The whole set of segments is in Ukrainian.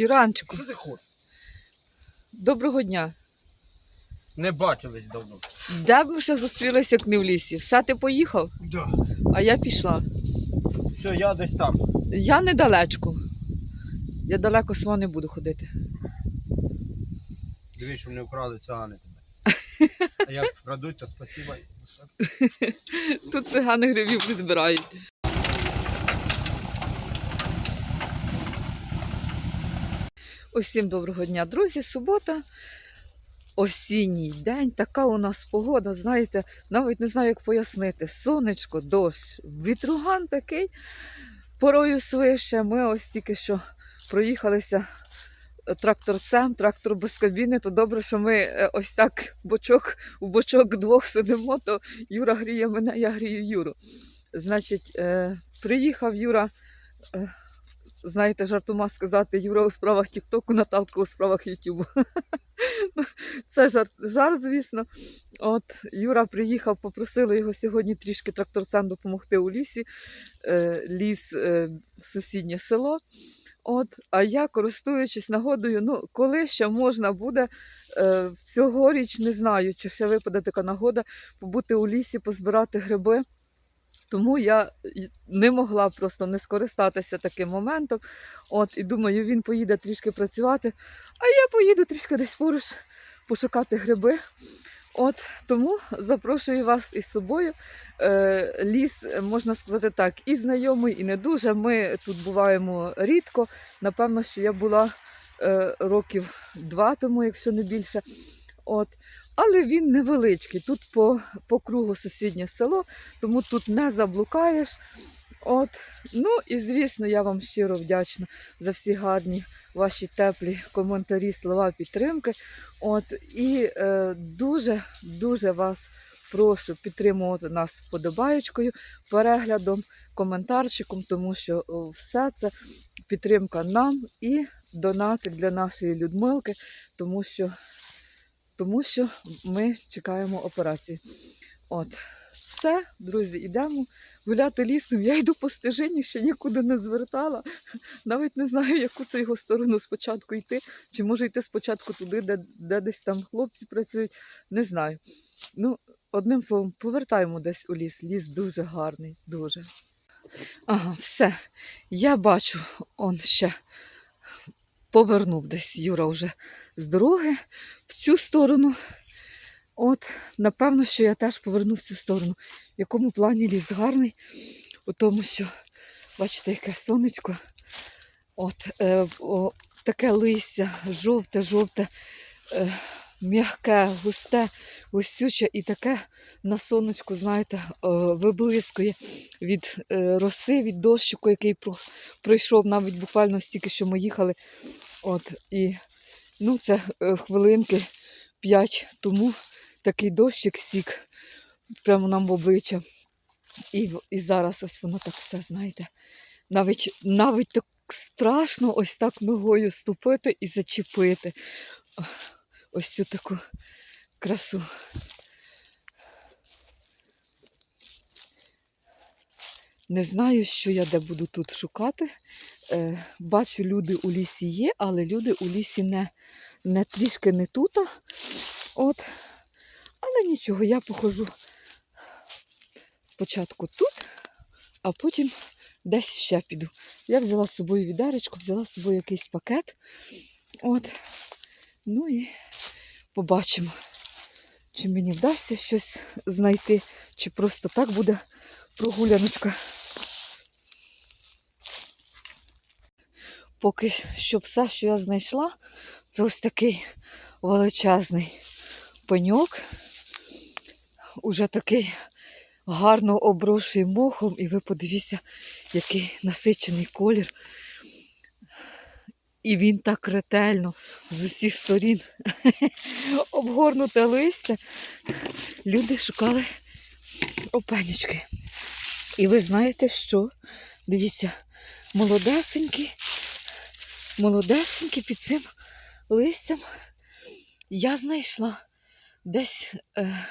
Юранчику, Що ти хочеш? доброго дня. Не бачились давно. Де б ми ще зустрілися, як не в лісі? Все ти поїхав, Да. а я пішла. Все, я десь там. Я недалечко. Я далеко сама не буду ходити. Дивись, щоб не вкрали цигани тебе. А як вкрадуть, то спасіба. Тут цигани гривів не збирають. Усім доброго дня, друзі. Субота, осінній день. Така у нас погода, знаєте, навіть не знаю, як пояснити. Сонечко, дощ, вітруган такий. Порою свише. Ми ось тільки що проїхалися тракторцем, трактор без кабіни, то добре, що ми е, ось так бочок у бочок двох сидимо, то Юра гріє мене, я грію Юру. Значить, е, приїхав Юра, е, знаєте, жартома сказати, Юра у справах Тіктоку, Наталка у справах Ютубу. Ну, Це жарт, жарт, звісно. От Юра приїхав, попросили його сьогодні трішки тракторцем допомогти у лісі. Е, ліс е, сусіднє село. От, а я, користуючись нагодою, ну, коли ще можна буде е, цьогоріч, не знаю, чи ще випаде така нагода побути у лісі, позбирати гриби. Тому я не могла просто не скористатися таким моментом. От, і думаю, він поїде трішки працювати, а я поїду трішки десь поруч пошукати гриби. От тому запрошую вас із собою. Е, ліс, можна сказати так, і знайомий, і не дуже. Ми тут буваємо рідко. Напевно, що я була е, років два тому, якщо не більше. От. Але він невеличкий. Тут по, по кругу сусіднє село, тому тут не заблукаєш. От. Ну і звісно, я вам щиро вдячна за всі гарні ваші теплі коментарі, слова підтримки. От. І е, дуже, дуже вас прошу підтримувати нас вподобаєчкою, переглядом, коментарчиком, тому що все це підтримка нам і донатик для нашої Людмилки, тому що, тому що ми чекаємо операції. От. Все, друзі, йдемо гуляти лісом. Я йду по стежині, ще нікуди не звертала. Навіть не знаю, яку це його сторону спочатку йти. Чи може йти спочатку туди, де, де десь там хлопці працюють. Не знаю. Ну, одним словом, повертаємо десь у ліс. Ліс дуже гарний, дуже. Ага, все. Я бачу, он ще повернув десь Юра вже з дороги в цю сторону. От, напевно, що я теж поверну в цю сторону. В якому плані ліс гарний, у тому, що, бачите, яке сонечко. От, е, о, таке листя, жовте, жовте, е, м'яке, густе, густюче і таке на сонечку, знаєте, е, виблискує від е, роси, від дощику, який про, пройшов навіть буквально стільки, що ми їхали. От, і ну, це е, хвилинки п'ять тому такий дощик сік прямо нам в обличчя. І, і зараз ось воно так все, знаєте, навіть, навіть так страшно ось так ногою ступити і зачепити ось цю таку красу. Не знаю, що я де буду тут шукати. Е, бачу, люди у лісі є, але люди у лісі не, не трішки не тут. От. Але нічого, я походжу спочатку тут, а потім десь ще піду. Я взяла з собою відеречко, взяла з собою якийсь пакет. От. Ну і побачимо, чи мені вдасться щось знайти, чи просто так буде прогуляночка. Поки що все, що я знайшла, це ось такий величезний пеньок. Уже такий гарно обросший мохом, і ви подивіться, який насичений колір. І він так ретельно з усіх сторін обгорнуте листя. Люди шукали опенючки. І ви знаєте що? Дивіться, молодесенькі, молодесенькі під цим листям я знайшла десь е,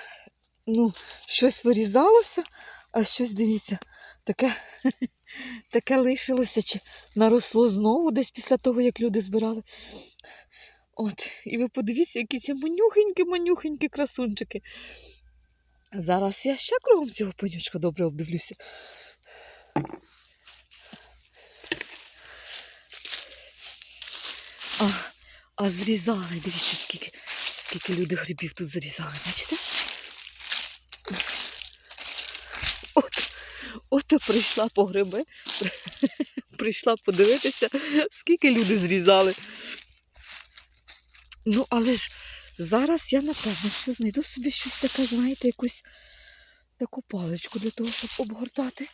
ну, щось вирізалося, а щось, дивіться, таке таке лишилося, чи наросло знову десь після того, як люди збирали. От, і ви подивіться, які ці манюхенькі-манюхенькі красунчики. Зараз я ще кругом цього пенючка добре обдивлюся. А, а зрізали, дивіться, скільки, скільки люди грибів тут зрізали, бачите? От, от прийшла по гриби, прийшла подивитися, скільки люди зрізали. Ну, але ж зараз я, напевно, що знайду собі щось таке, знаєте, якусь таку паличку для того, щоб обгортати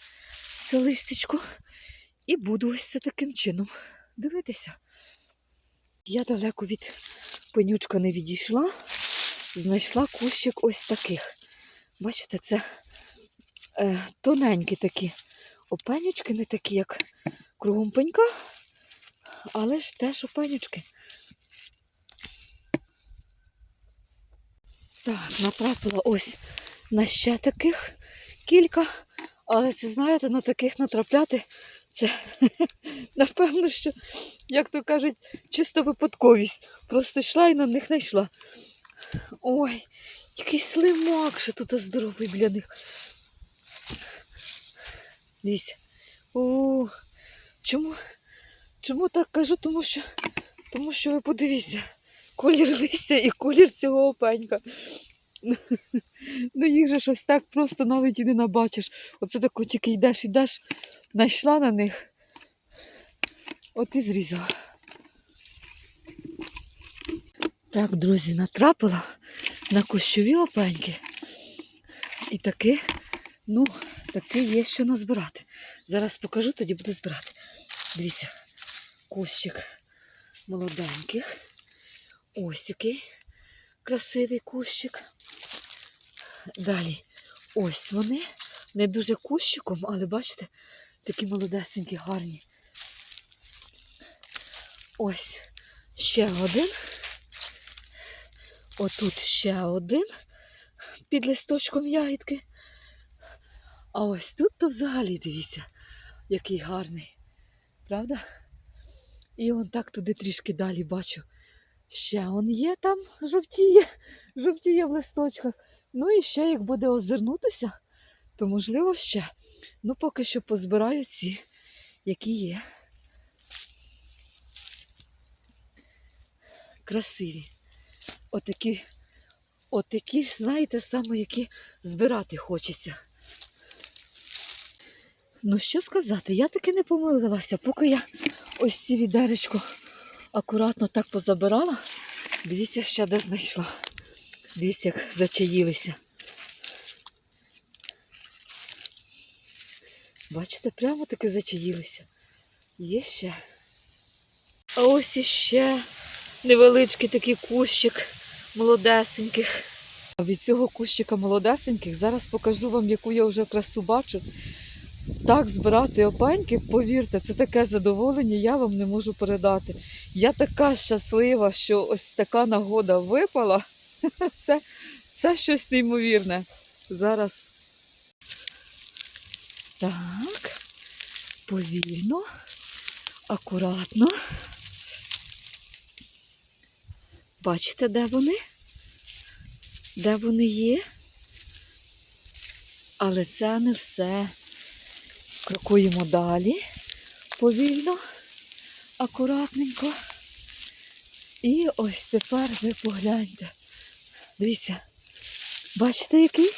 це листечко. І буду ось це таким чином дивитися. Я далеко від пенючка не відійшла, знайшла кущик ось таких. Бачите, це тоненькі такі опенючки, не такі, як кругом пенька, але ж теж опенючки. Так, натрапила ось на ще таких кілька, але це, знаєте, на таких натрапляти це напевно, що, як то кажуть, чисто випадковість. Просто йшла і на них знайшла. Ой, який слимак ще тут здоровий біля них. Дивіться. Чому, чому так кажу? Тому що, тому що ви подивіться, колір листя і колір цього опенька. Ну їх же щось так просто навіть і не набачиш. Оце тако тільки йдеш, йдеш, знайшла на них. От і зрізала. Так, друзі, натрапила на кущові опеньки. І таки, ну, таки є що назбирати. Зараз покажу, тоді буду збирати. Дивіться, кущик молоденьких. Ось який красивий кущик. Далі ось вони. Не дуже кущиком, але бачите, такі молодесенькі, гарні. Ось ще один. Отут ще один під листочком ягідки. А ось тут то взагалі дивіться, який гарний. Правда? І он так туди трішки далі бачу. Ще он є там, жовтіє, жовтіє в листочках. Ну і ще як буде озирнутися, то можливо ще. Ну, поки що позбираю ці, які є. Красиві. Отакі, отакі, знаєте, саме які збирати хочеться. Ну, що сказати, я таки не помилилася, поки я ось ці відеречко акуратно так позабирала. Дивіться, ще де знайшла. Дивіться, як зачаїлися. Бачите, прямо таки зачаїлися. Є ще. А ось іще невеличкий такий кущик молодесеньких. Від цього кущика молодесеньких зараз покажу вам, яку я вже красу бачу. Так збирати опеньки, повірте, це таке задоволення, я вам не можу передати. Я така щаслива, що ось така нагода випала. Це, це щось неймовірне. Зараз. Так, повільно, акуратно. Бачите, де вони? Де вони є? Але це не все. Крокуємо далі, повільно, акуратненько. І ось тепер ви погляньте. Дивіться, бачите який?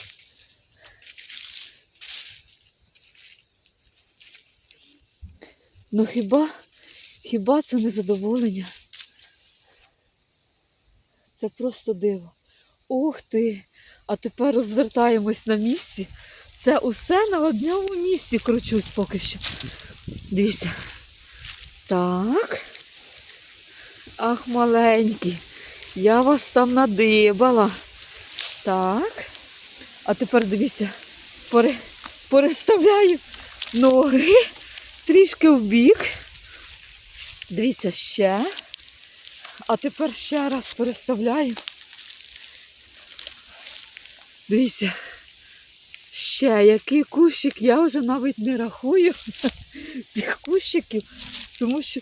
Ну хіба, хіба це не задоволення? Це просто диво. Ух ти! А тепер розвертаємось на місці. Це усе на одному місці кручусь поки що. Дивіться. Так. Ах, маленькі. Я вас там надибала. Так. А тепер дивіться, пере, переставляю ноги трішки в бік. Дивіться ще. А тепер ще раз переставляю. Дивіться. Ще який кущик, я вже навіть не рахую цих кущиків, тому що,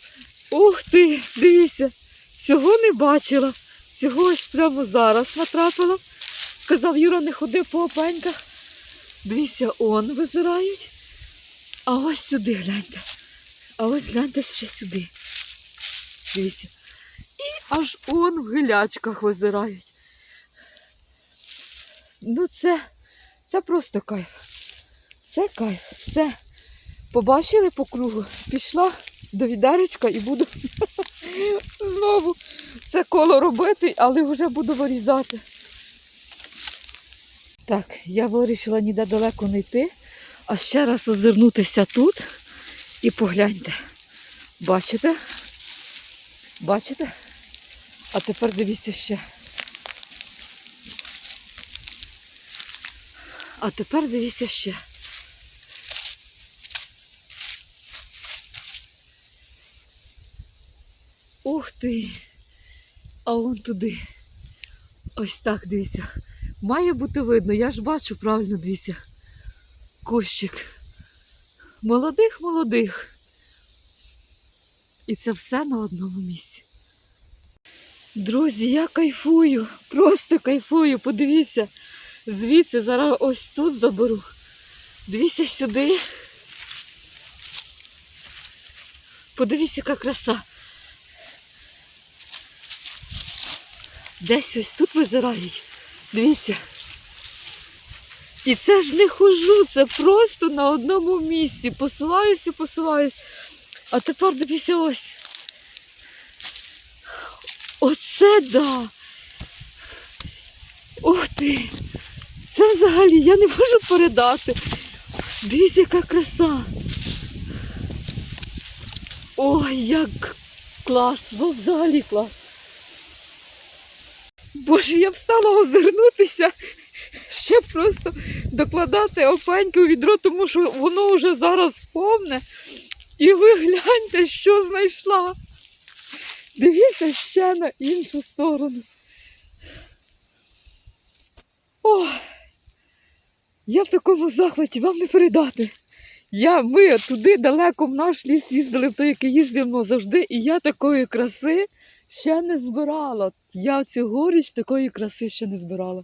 ух ти, дивіться, цього не бачила. Цього ось прямо зараз натрапила. Казав, Юра, не ходи по опеньках. Дивіться, он визирають. А ось сюди гляньте. А ось гляньте ще сюди. Дивіться. І аж он в гилячках визирають. Ну, це, це просто кайф. Це кайф. Все. Побачили по кругу. Пішла до відеречка і буду знову це коло робити, але вже буду вирізати. Так, я вирішила ніде далеко не йти, а ще раз озирнутися тут і погляньте. Бачите? Бачите? А тепер дивіться ще. А тепер дивіться ще. Ух ти! А вон туди. Ось так дивіться. Має бути видно, я ж бачу правильно, дивіться. Кущик. Молодих, молодих. І це все на одному місці. Друзі, я кайфую, просто кайфую. Подивіться, звідси зараз ось тут заберу. Дивіться сюди. Подивіться, яка краса. Десь ось тут визирають. Дивіться. І це ж не хожу, це просто на одному місці. Посуваюся, посуваюсь. А тепер дивіться ось. Оце да. Ух ти! Це взагалі я не можу передати. Дивіться, яка краса. Ой, як клас, бо взагалі клас. Боже, я б стала озирнутися, ще просто докладати опеньки у відро, тому що воно вже зараз повне. І ви гляньте, що знайшла. Дивіться ще на іншу сторону. О, я в такому захваті вам не передати. Я, ми туди далеко в наш ліс їздили, в той, який їздимо завжди, і я такої краси ще не збирала. Я цьогоріч такої краси ще не збирала.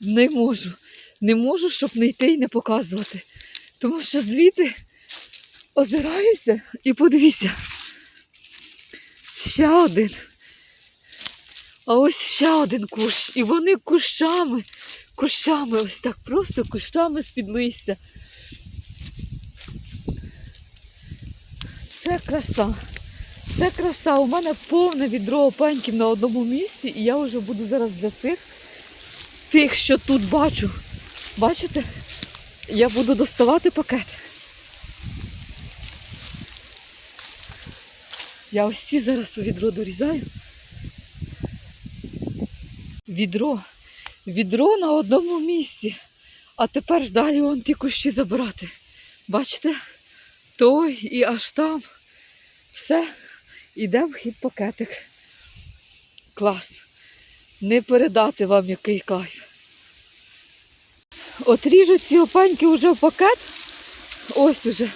Не можу. Не можу, щоб не йти і не показувати. Тому що звідти озираюся і подивіться. Ще один. А ось ще один кущ. І вони кущами, кущами, ось так, просто кущами з-під листя. Це краса. Це краса. У мене повне відро опеньків на одному місці, і я вже буду зараз для цих тих, що тут бачу. Бачите? Я буду доставати пакет. Я ось ці зараз у відро дорізаю. Відро. Відро на одному місці. А тепер ж далі вон ті кущі забирати. Бачите? Той і аж там. Все, іде в хід пакетик. Клас. Не передати вам який кайф. От ці опаньки вже в пакет. Ось уже.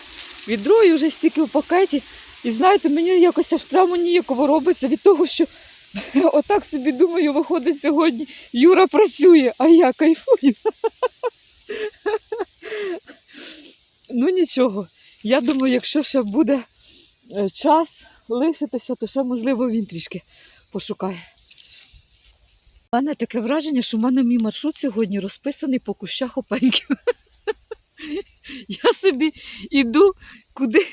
Відро і вже стільки в пакеті. І знаєте, мені якось аж прямо ніяково робиться від того, що отак собі думаю, виходить сьогодні. Юра працює, а я кайфую. Ну нічого. Я думаю, якщо ще буде е, час лишитися, то ще, можливо, він трішки пошукає. У мене таке враження, що в мене мій маршрут сьогодні розписаний по кущах опеньків. Я собі йду, куди,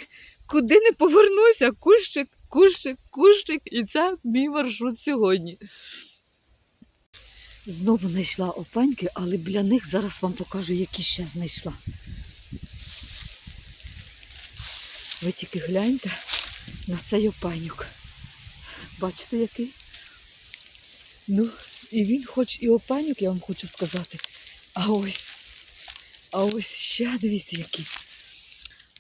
куди не повернуся, кущик, кущик, кущик, і це мій маршрут сьогодні. Знову знайшла опеньки, але біля них зараз вам покажу, які ще знайшла. Ви тільки гляньте на цей опенюк. Бачите, який? Ну, і він хоч і опенюк, я вам хочу сказати. А ось, а ось ще дивіться який.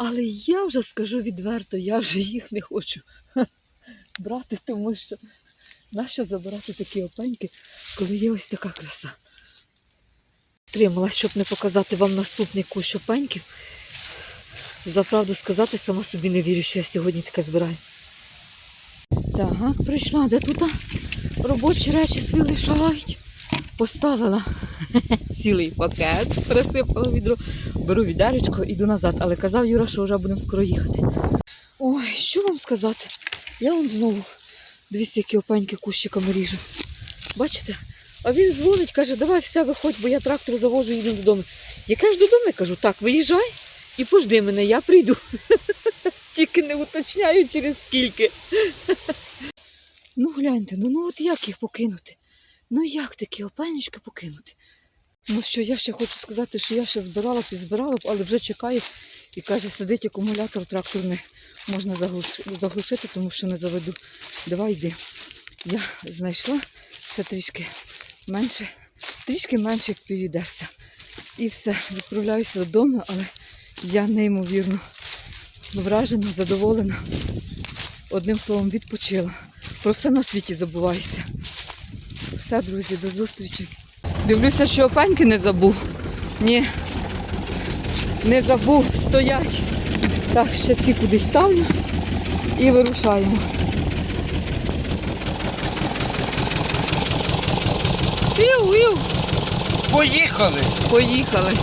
Але я вже скажу відверто, я вже їх не хочу брати, тому що нащо забирати такі опеньки, коли є ось така краса. втрималась, щоб не показати вам наступний кущ опеньків. За правду сказати, сама собі не вірю, що я сьогодні таке збираю. Так, прийшла, де тут робочі речі свої лишають. Поставила цілий пакет, пересипала в відро, беру відеречко, іду назад. Але казав Юра, що вже будемо скоро їхати. Ой, що вам сказати? Я он знову дивіться, які опеньки кущиками ріжу. Бачите? А він дзвонить, каже, давай все, виходь, бо я трактор завожу, їду додому. Яке ж додому? Я кажу, так, виїжджай і пожди мене, я прийду. Тільки не уточняю через скільки. Ну гляньте, ну, ну от як їх покинути? Ну як такі опенечки покинути? Ну що я ще хочу сказати, що я ще збирала, підзбирала, але вже чекаю і каже, сидить акумулятор тракторний, можна заглушити, тому що не заведу. Давай йди. Я знайшла ще трішки менше, трішки менше як піввідерця. І все, відправляюся додому, але я неймовірно вражена, задоволена. Одним словом, відпочила. Про все на світі забувається. Все, друзі, до зустрічі. Дивлюся, що опеньки не забув. Ні. Не забув, стоять. Так, ще ці кудись ставлю і вирушаємо. Іу, іу. Поїхали! Поїхали.